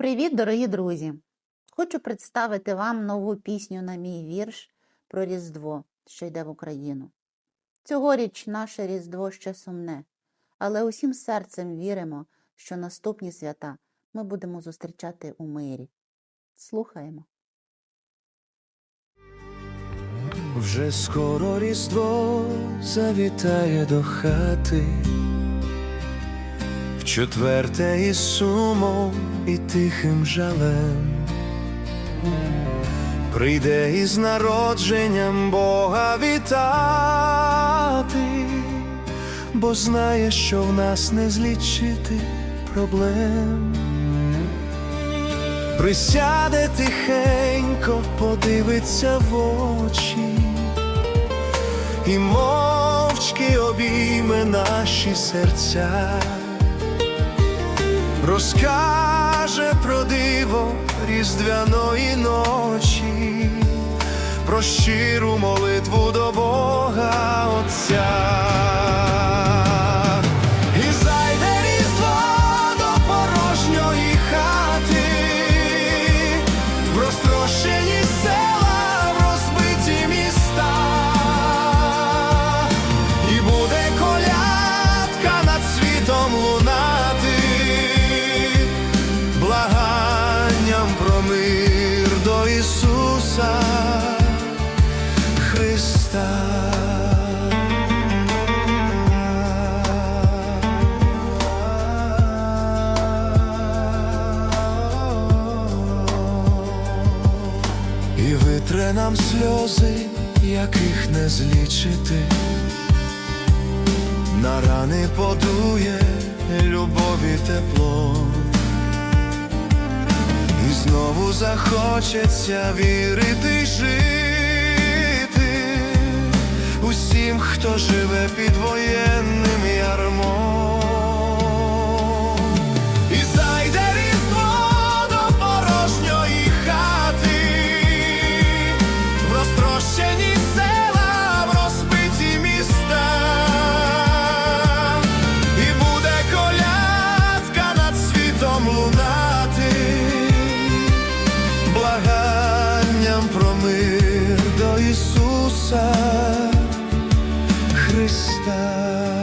Привіт, дорогі друзі! Хочу представити вам нову пісню на мій вірш про Різдво, що йде в Україну. Цьогоріч наше Різдво ще сумне, але усім серцем віримо, що наступні свята ми будемо зустрічати у мирі. Слухаємо. Вже скоро різдво завітає до хати, в четверте із сумом і тихим жалем, прийде із народженням Бога вітати, бо знає, що в нас не злічити проблем. Присяде тихенько, подивиться в очі і мовчки обійме наші серця, розкаже про диво різдвяної ночі, про щиру молитву до Бога Отця. Мир до Ісуса Христа. І витре нам сльози, яких не злічити, на рани подує любові тепло, захочеться вірити жити усім, хто живе під воєнним ярмом. Ісуса Христа.